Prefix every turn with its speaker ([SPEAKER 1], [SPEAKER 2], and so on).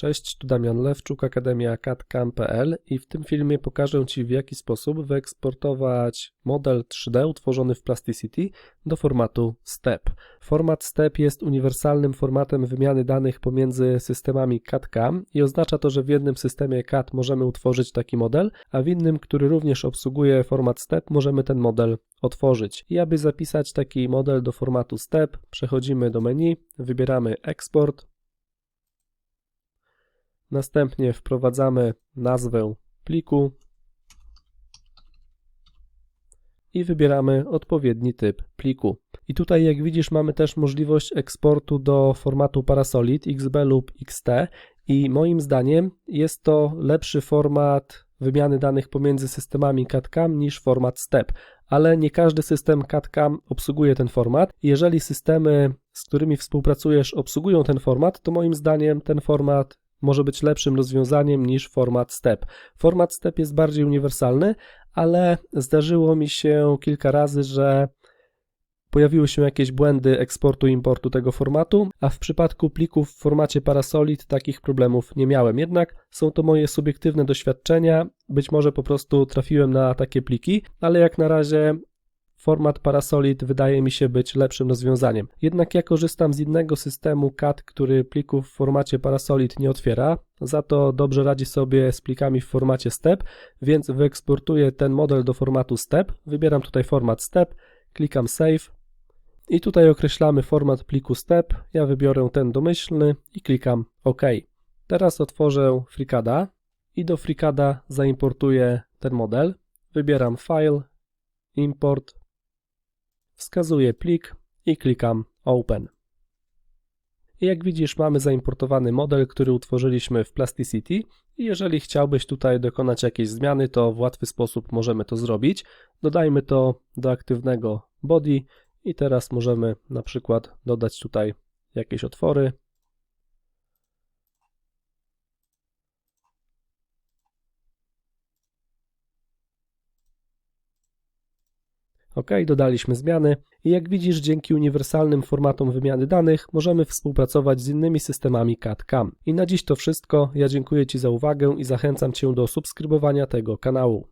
[SPEAKER 1] Cześć, tu Damian Lewczuk, Akademia CAD.cam.pl i w tym filmie pokażę Ci w jaki sposób wyeksportować model 3D utworzony w Plasticity do formatu STEP. Format STEP jest uniwersalnym formatem wymiany danych pomiędzy systemami CAD-CAM i oznacza to, że w jednym systemie CAD możemy utworzyć taki model, a w innym, który również obsługuje format STEP, możemy ten model otworzyć. I aby zapisać taki model do formatu STEP, przechodzimy do menu, wybieramy Export, Następnie wprowadzamy nazwę pliku i wybieramy odpowiedni typ pliku. I tutaj jak widzisz mamy też możliwość eksportu do formatu Parasolid XB lub XT i moim zdaniem jest to lepszy format wymiany danych pomiędzy systemami CAD-CAM niż format STEP, ale nie każdy system CAD-CAM obsługuje ten format. Jeżeli systemy, z którymi współpracujesz obsługują ten format, to moim zdaniem ten format może być lepszym rozwiązaniem niż format STEP. Format STEP jest bardziej uniwersalny, ale zdarzyło mi się kilka razy, że pojawiły się jakieś błędy eksportu i importu tego formatu, a w przypadku plików w formacie Parasolid takich problemów nie miałem. Jednak są to moje subiektywne doświadczenia, być może po prostu trafiłem na takie pliki, ale jak na razie format Parasolid wydaje mi się być lepszym rozwiązaniem. Jednak ja korzystam z innego systemu CAD, który plików w formacie Parasolid nie otwiera, za to dobrze radzi sobie z plikami w formacie STEP, więc wyeksportuję ten model do formatu STEP. Wybieram tutaj format STEP, klikam Save i tutaj określamy format pliku STEP. Ja wybiorę ten domyślny i klikam OK. Teraz otworzę FreeCADa i do FreeCADa zaimportuję ten model. Wybieram File, Import, wskazuję plik i klikam Open. Jak widzisz mamy zaimportowany model, który utworzyliśmy w Plasticity jeżeli chciałbyś tutaj dokonać jakiejś zmiany, to w łatwy sposób możemy to zrobić. Dodajmy to do aktywnego body i teraz możemy na przykład dodać tutaj jakieś otwory, OK, dodaliśmy zmiany i jak widzisz, dzięki uniwersalnym formatom wymiany danych możemy współpracować z innymi systemami CAD-CAM. I na dziś to wszystko. Ja dziękuję Ci za uwagę i zachęcam Cię do subskrybowania tego kanału.